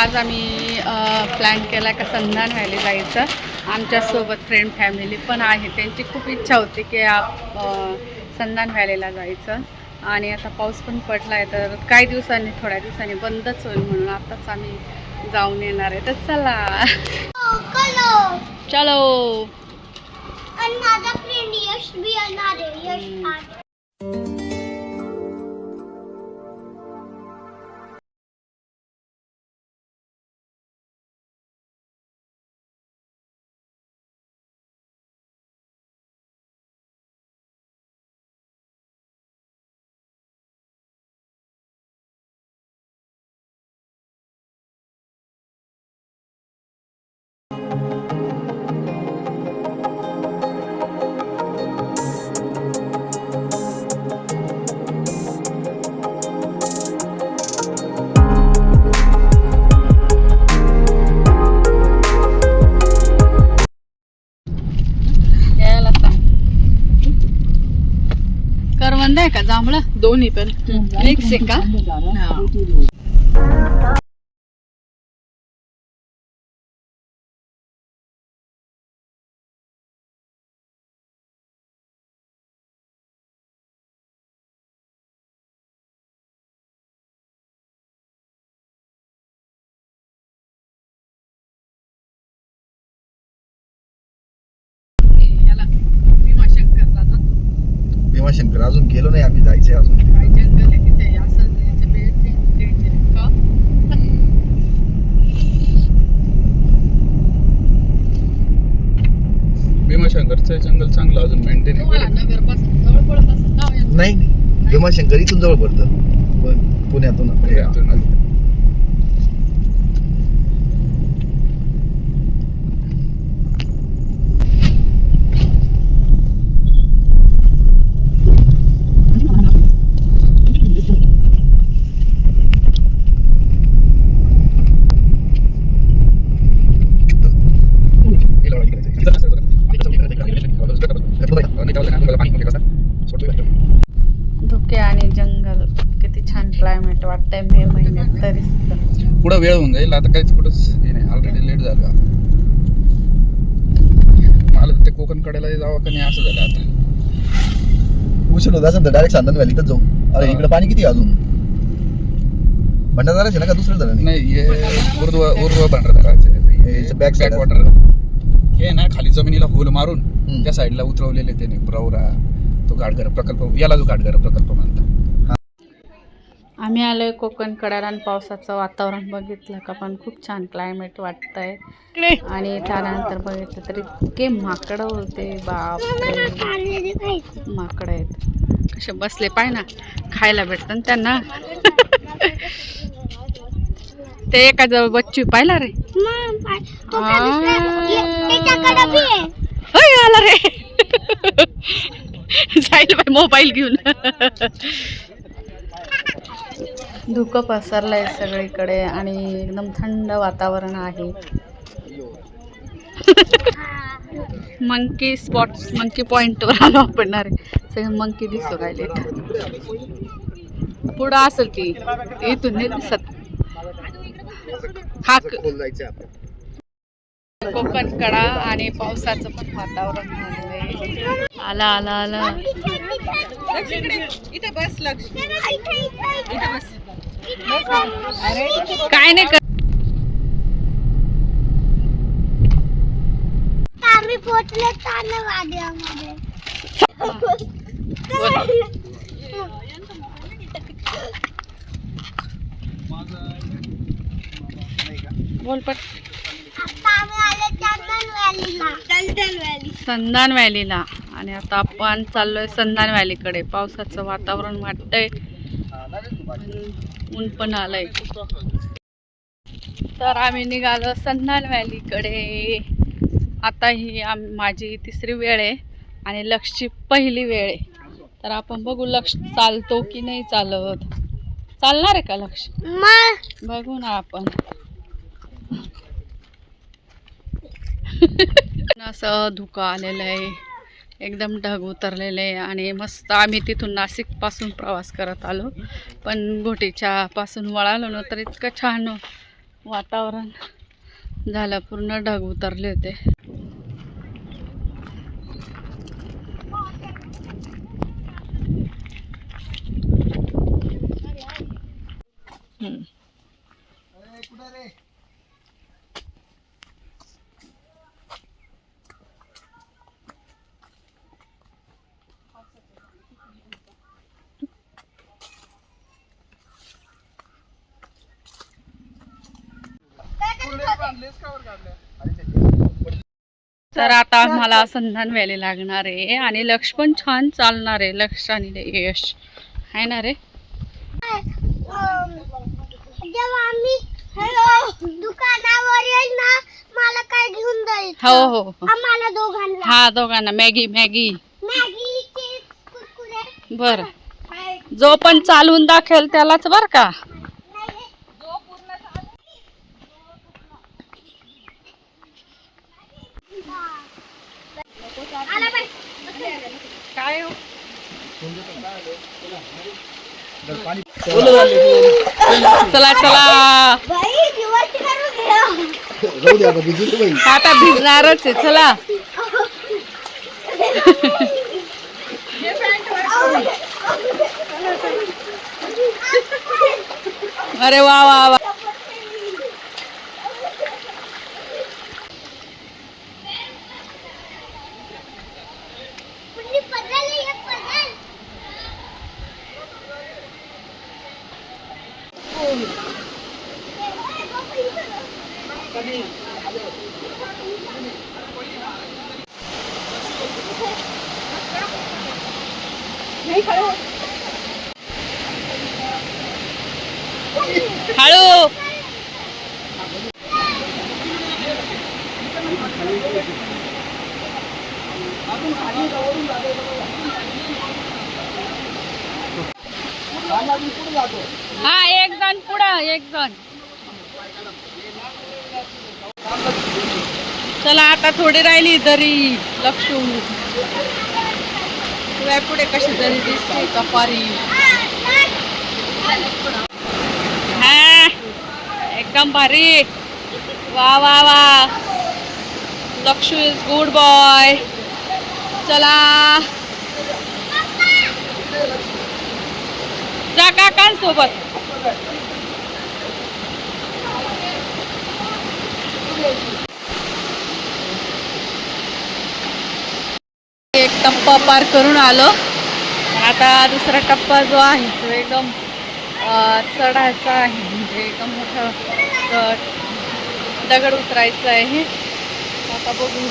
आज आम्ही प्लॅन केला का संधान व्हायला जायचं. आमच्यासोबत फ्रेंड फॅमिली पण आहे. त्यांची खूप इच्छा होती की आप संधान व्हॅलीला जायचं. आणि आता पाऊस पण पडला आहे तर काही दिवसांनी थोड्या दिवसांनी बंदच होईल म्हणून आताच आम्ही जाऊन येणार आहे. तर चला. चलो. माझा फ्रेंड यश बी येणार आहे. यश करवंद आहे का? जांभळं? दोन्ही पण. मिक्स आहे का जातो भीमाशंकर अजून गेलो नाही आम्ही जायचे अजून भीमाशंकरचं जंगल चांगलं अजून मेंटेन. नाही भीमाशंकर इथून जवळ पडतं. पण पुण्यातून धुके आणि जंगल किती छान क्लायमेट वाटतंय मे महिन्यात तरी सुद्धा पुढं वेळ होऊन जाईल आता काहीच कुठंच हे नाही ऑलरेडी लेट झालं मला तर ते कोकण नाही असं झालं आता. उशीर होत असेल तर डायरेक्ट सांदन व्हॅलीतच जाऊ. अरे. इकडे पाणी किती आहे अजून? भंडाराच आहे ना का? दुसरं झालं नाही हे उर्ध्व उर्ध्व भांडार हे back side वॉटर हे ना खाली जमिनीला होल मारून. त्या साईडला उतरवलेले त्याने प्रवरा. तो घाटघर प्रकल्प याला जो घाटघर प्रकल्प म्हणतात. आम्ही आलो आहे कोकण कड्याला आणि पावसाचं वातावरण बघितलं का पण खूप छान क्लायमेट वाटतंय. आणि त्यानंतर बघितलं तरी इतके माकडं होते बाप खाल्लेली माकडं आहेत. कसे बसले पाय ना खायला भेटतं ना त्यांना. ते एका जवळ बच्चू पाहिला रे. होय आला रे. जाईल बाय मोबाईल घेऊन. धुकं पसरलंय सगळीकडे आणि एकदम थंड वातावरण आहे. मंकी स्पॉट मंकी पॉइंटवर आलो आपण. रे सगळे मंकी दिसू राहिले. पुढं असेल ती इथून नाही दिसत. हाक. खोल जायचं आता कोकण कडा आणि पावसाचं पण वातावरण झालंय आला आला आला. काय नाही कर आम्ही पोचले आम्ही व्हॅलीला चंदन व्हॅली संधान व्हॅलीला आणि आता आपण चाललोय संधान व्हॅलीकडे पावसाचं वातावरण वाटतंय. ऊन पण आलंय. तर आम्ही निघालो संधान व्हॅलीकडे. आता ही आम माझी तिसरी वेळ आहे आणि लक्षची पहिली वेळ आहे. तर आपण बघू लक्ष चालतो की नाही चालत. चालणार आहे का लक्ष? बघू ना आपण. असं धुकं आलेलं आहे. एकदम ढग उतरलेले आणि मस्त आम्ही तिथून नाशिकपासून प्रवास करत आलो. पण घोटीच्या पासून वळालो ना तर इतकं छान वातावरण झालं पूर्ण ढग उतरले होते. तर आता मला संधान व्हायला लागणार आहे आणि लक्ष पण छान चालणार आहे लक्ष आणि यश. आहे ना रे? हो हो हो. आम्हाला दोघांना. हा दोघांना. Maggi Maggi. बर. जो पण चालवून दाखवेल त्यालाच बर का आला बाई काय हो? चला चला. आता भिजणारच आहे चला. अरे वा वा वा. हळू हा एक जण पुढं एक जण. चला आता थोडी राहिली दरी लक्षू तुझ्या पुढे कशी दरी दिसते कपारी हा एकदम भारी. वा वा वा. लक्षू इज गुड बॉय चला. जा काकांसोबत एक टप्पा पार करून आलो. आता दुसरा टप्पा जो आहे तो एकदम चढायचा आहे. म्हणजे एकदम मोठा दगड उतरायचं आहे. आता बघू.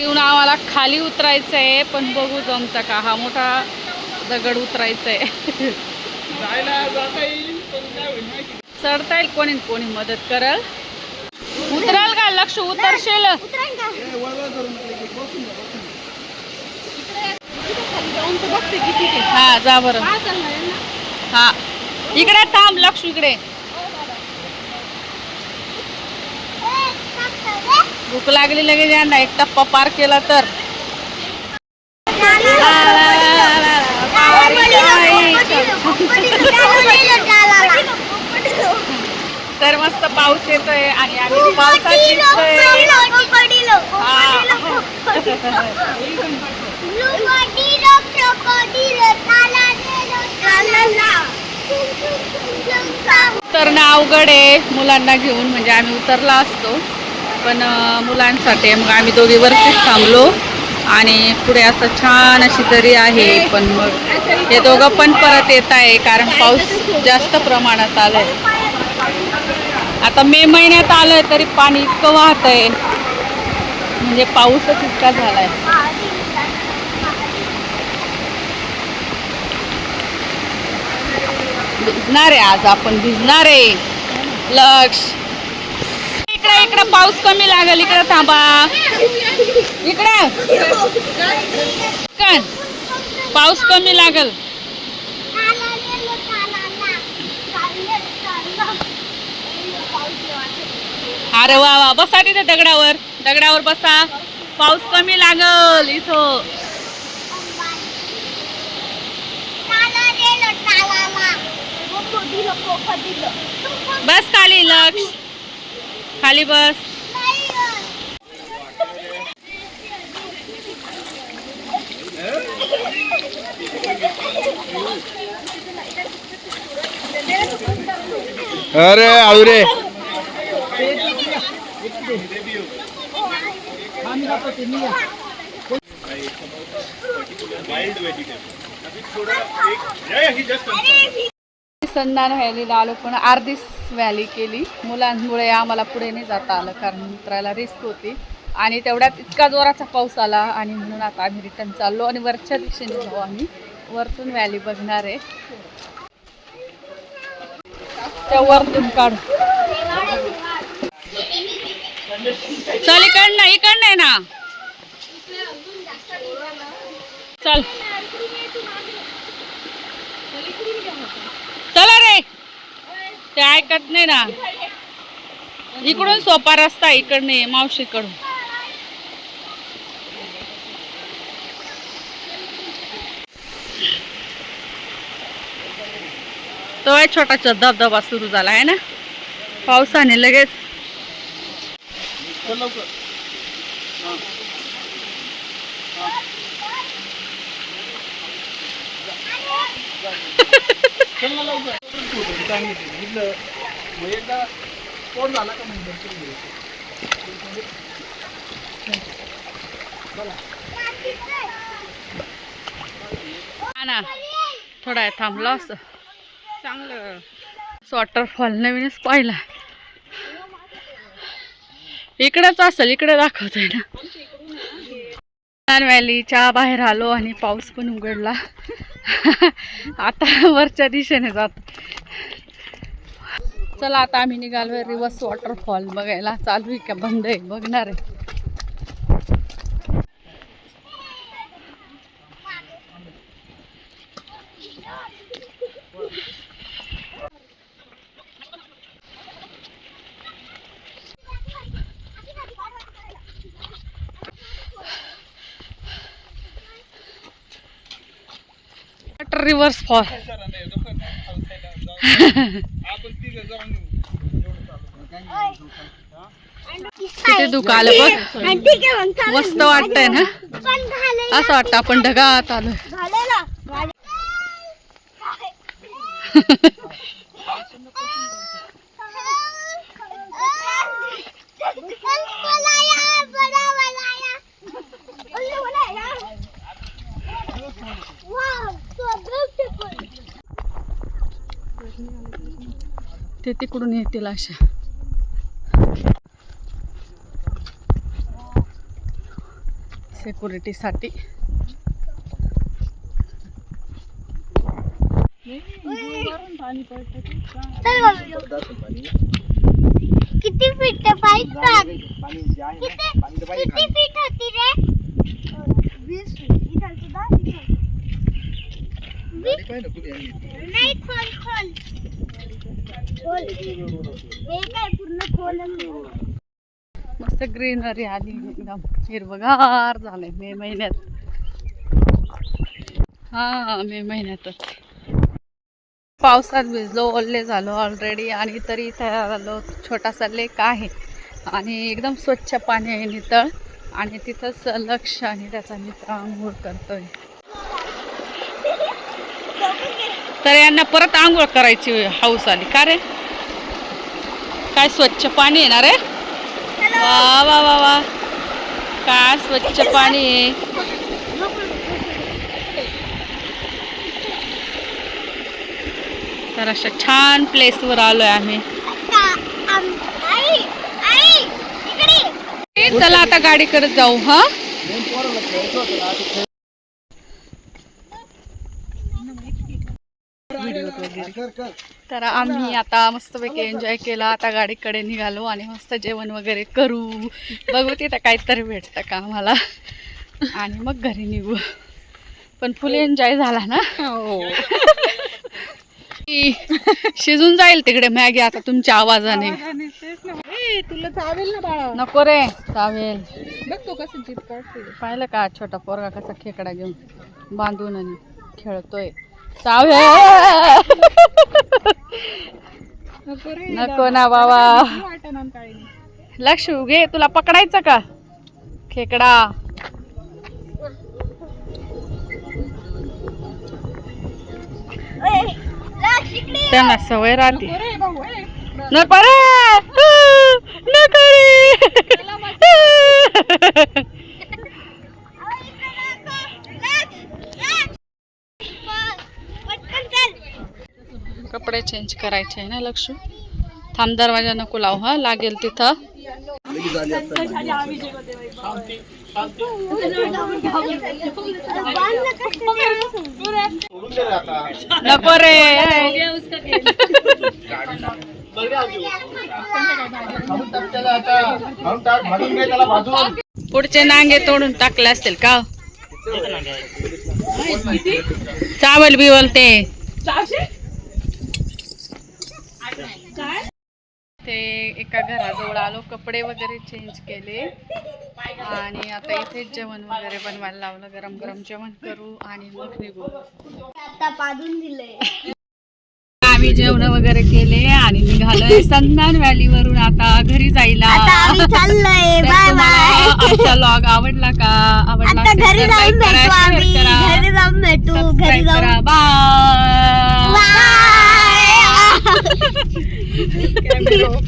घेऊन आम्हाला खाली उतरायचं आहे पण बघू जमतं का? हा मोठा दगड उतरायचा आहे चढता येईल कोणी कोणी मदत करल. उतराल का? लक्ष उतरशील. हा जा बरं. हा. इकडे थांब लक्ष इकडे. भूक लागली लगेच यांना. एक टप्पा पार केला तर. तर मस्त पाऊस येतोय आणि आम्ही पावसात उतरणं अवघड आहे. मुलांना घेऊन म्हणजे आम्ही उतरला असतो. पण मुलांसाठी मग आम्ही दोघी वरतीच थांबलो आणि पुढे असं छान अशी दरी आहे. पण मग हे दोघं पण परत येत आहे कारण पाऊस जास्त प्रमाणात आलाय. आता मे महिन्यात आलंय तरी पाणी इतकं वाहत आहे म्हणजे पाऊसच इतका झालाय. भिजणार आहे आज आपण भिजणार. आहे लक्ष. इकडे इकडे पाऊस कमी लागेल इकडे थांबा. इकडे. पाऊस कमी लागेल. अरे वा वा. बसा तिथे दगडावर. दगडावर बसा. पाऊस कमी लागल इथं. बस खाली लक्ष. खाली बस. अरे आळू रे. संधान व्हॅलीला आलो पण अर्धीच व्हॅली केली. मुलांमुळे आम्हाला पुढे नाही जाता आलं कारण उतरायला रिस्क होती. आणि तेवढ्यात इतका जोराचा पाऊस आला आणि म्हणून आता आम्ही रिटर्न चाललो आणि वरच्या दिशेने जाऊ आम्ही. वरतून व्हॅली बघणार आहे. त्या वरतून काढू. चल इकडनं इकडनं आहे ना. चल. चला रे. ते ऐकत नाही ना. इकडून सोपा रस्ता इकडने ये, मावशीकडून. तो आहे छोटासा धबधबा सुरू झाला आहे ना? पावसाने लगेच. हा ना थोडा थांबला असं. चांगलं. वॉटरफॉल नवीनच पाहिला. इकडेच असेल इकडे दाखवतोय ना. व्हॅलीच्या बाहेर आलो आणि पाऊस पण उघडला. आता वरच्या दिशेने जात. चला आता आम्ही निघालो रिवर्स वॉटरफॉल बघायला. चालू आहे का? बंद आहे. बघणार आहे. वॉटर रिव्हर्स फॉल किती दुःख आलं बघ. मस्त वाटतंय ना? असं वाटतं आपण ढगात आलो ते तिकडून येतील अशा. सेक्युरिटीसाठी किती फीट पाईप किती किती फीट होती रे? वीस इथं सुद्धा नाही खोल खोल खोल हे काय पूर्ण खोल मस्त ग्रीनरी आली एकदम. हिरवगार झालंय मे महिन्यात. हा मे महिन्यातच. पावसात भिजलो ओल्ले झालो ऑलरेडी आणि तरी तयार आलो. छोटासा लेक आहे आणि एकदम स्वच्छ पाणी आहे नितळ आणि तिथंच लक्ष आणि त्याचा मित्र आंघोळ करतोय. तर यांना परत आंघोळ करायची हाऊस आली. का रे? काय स्वच्छ पाणी येणार आहे? वा वा वा वा. काय स्वच्छ पाणी तर अशा छान प्लेसवर आलोय आम्ही. चला आता गाडी करत जाऊ हा? तर आम्ही आता मस्तपैकी एन्जॉय केला. आता गाडीकडे निघालो आणि मस्त जेवण वगैरे करू. बघू तिथं काहीतरी भेटतं का आम्हाला. आणि मग घरी निघू. पण फुल एन्जॉय झाला ना? की शिजून जाईल तिकडे मॅगी आता तुमच्या आवाजाने. तुला चावेल ना बाळा. नको रे चावेल. बघ तो कसं जीत काढते पाहिलं का छोटा पोरगा कसा खेकडा घेऊन बांधून आणि खेळतोय. चावेल नको रे नको ना बाबा. लक्ष घे तुला पकडायचं का? खेकडा. त्यांना सवय राहते. नको रे नको रे कपडे चेंज करायचे आहे ना लक्ष थांब दरवाजा नको लाव हा लागेल तिथं. नको रे पुढचे नांगे तोडून टाकले असतील का? चावल बिवल ते. ते एका घराजवळ आलो कपडे वगैरे चेंज केले. आणि आता इथेच जेवण वगैरे बनवायला लावलं गरम गरम जेवण करू आणि मग निघू. आता पाडून दिलंय. आम्ही जेवण वगैरे केले आणि निघालोय संधान व्हॅली वरून आता घरी जायला. आमचा लॉग आवडला का? आवडला करा बाय बाय